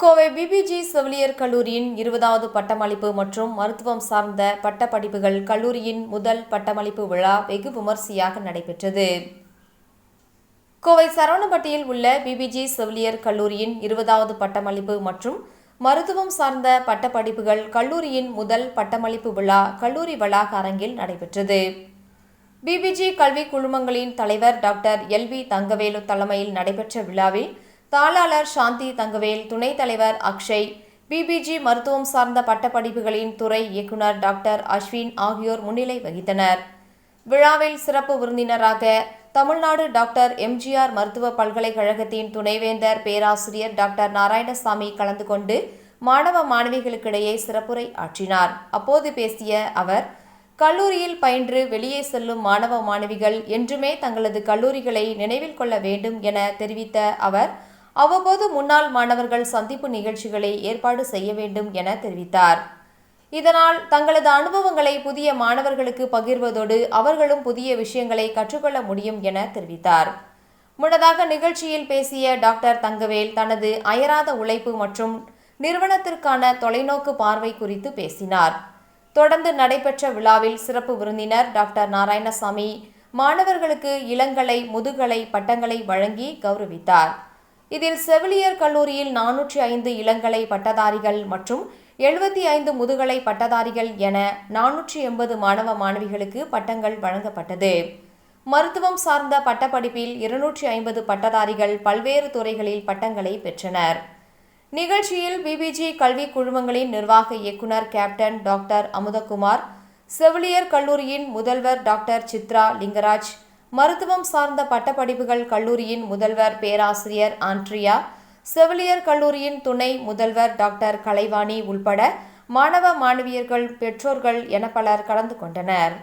Kovai PPG செவிலியர் கல்லூரியின் இருபதாவது பட்டமளிப்பு மற்றும் மருத்துவம் சார்ந்த பட்டப்படிப்புகள் கல்லூரியின் முதல் பட்டமளிப்பு விழா வெகு விமர்சையாக நடைபெற்றது. கோவை சரவணப்பட்டியில் உள்ள பிபிஜி செவிலியர் கல்லூரியின் இருபதாவது பட்டமளிப்பு மற்றும் மருத்துவம் சார்ந்த பட்டப்படிப்புகள் கல்லூரியின் முதல் பட்டமளிப்பு விழா கல்லூரி வளாக அரங்கில் நடைபெற்றது பிபிஜி கல்வி குழுமங்களின் தலைவர் டாக்டர் எல் வி தங்கவேலு தலைமையில் நடைபெற்ற விழாவில் தாளாளர் சாந்தி தங்கவேல் துணைத் தலைவர் அக்ஷய் பிபிஜி மருத்துவம் சார்ந்த பட்டப்படிப்புகளின் துறை இயக்குனர் டாக்டர் அஸ்வின் ஆகியோர் முன்னிலை வகித்தனர். விழாவில் சிறப்பு விருந்தினராக தமிழ்நாடு டாக்டர் எம்ஜிஆர் மருத்துவ பல்கலைக்கழகத்தின் துணைவேந்தர் பேராசிரியர் டாக்டர் நாராயணசாமி கலந்து கொண்டு மாணவ மாணவிகளுக்கிடையே சிறப்புரை ஆற்றினார். அப்போது பேசிய அவர் கல்லூரியில் பயின்று வெளியே செல்லும் மாணவ மாணவிகள் என்றுமே தங்களது கல்லூரிகளை நினைவில் கொள்ள வேண்டும் என தெரிவித்த அவர் அவ்வப்போது முன்னாள் மாணவர்கள் சந்திப்பு நிகழ்ச்சிகளை ஏற்பாடு செய்ய வேண்டும் என தெரிவித்தார். இதனால் தங்களது அனுபவங்களை புதிய மாணவர்களுக்கு பகிர்வதோடு அவர்களும் புதிய விஷயங்களை கற்றுக்கொள்ள முடியும் என தெரிவித்தார். முன்னதாக நிகழ்ச்சியில் பேசிய டாக்டர் தங்கவேல் தனது அயராத உழைப்பு மற்றும் நிறுவனத்திற்கான தொலைநோக்கு பார்வை குறித்து பேசினார். தொடர்ந்து நடைபெற்ற விழாவில் சிறப்பு விருந்தினர் டாக்டர் நாராயணசாமி மாணவர்களுக்கு இளங்கலை முதுகலை பட்டங்களை வழங்கி கௌரவித்தார். இதில் செவிலியர் கல்லூரியில் நானூற்றி ஐந்து இளங்கலை பட்டதாரிகள் மற்றும் எழுபத்தி ஐந்து முதுகலை பட்டதாரிகள் என நானூற்றி எண்பது மாணவ மாணவிகளுக்கு பட்டங்கள் வழங்கப்பட்டது. மருத்துவம் சார்ந்த பட்டப்படிப்பில் இருநூற்றி ஐம்பது பட்டதாரிகள் பல்வேறு துறைகளில் பட்டங்களை பெற்றனர். நிகழ்ச்சியில் பிபிஜி கல்வி குழுமங்களின் நிர்வாக இயக்குனர் கேப்டன் டாக்டர் அமுதகுமார் செவிலியர் கல்லூரியின் முதல்வர் டாக்டர் சித்ரா லிங்கராஜ் மருத்துவம் சார்ந்த பட்டப்படிப்புகள் கல்லூரியின் முதல்வர் பேராசிரியர் ஆண்ட்ரியா செவிலியர் கல்லூரியின் துணை முதல்வர் டாக்டர் கலைவாணி உள்பட மாணவ மாணவியர்கள் பெற்றோர்கள் என பலர் கலந்து கொண்டனர்.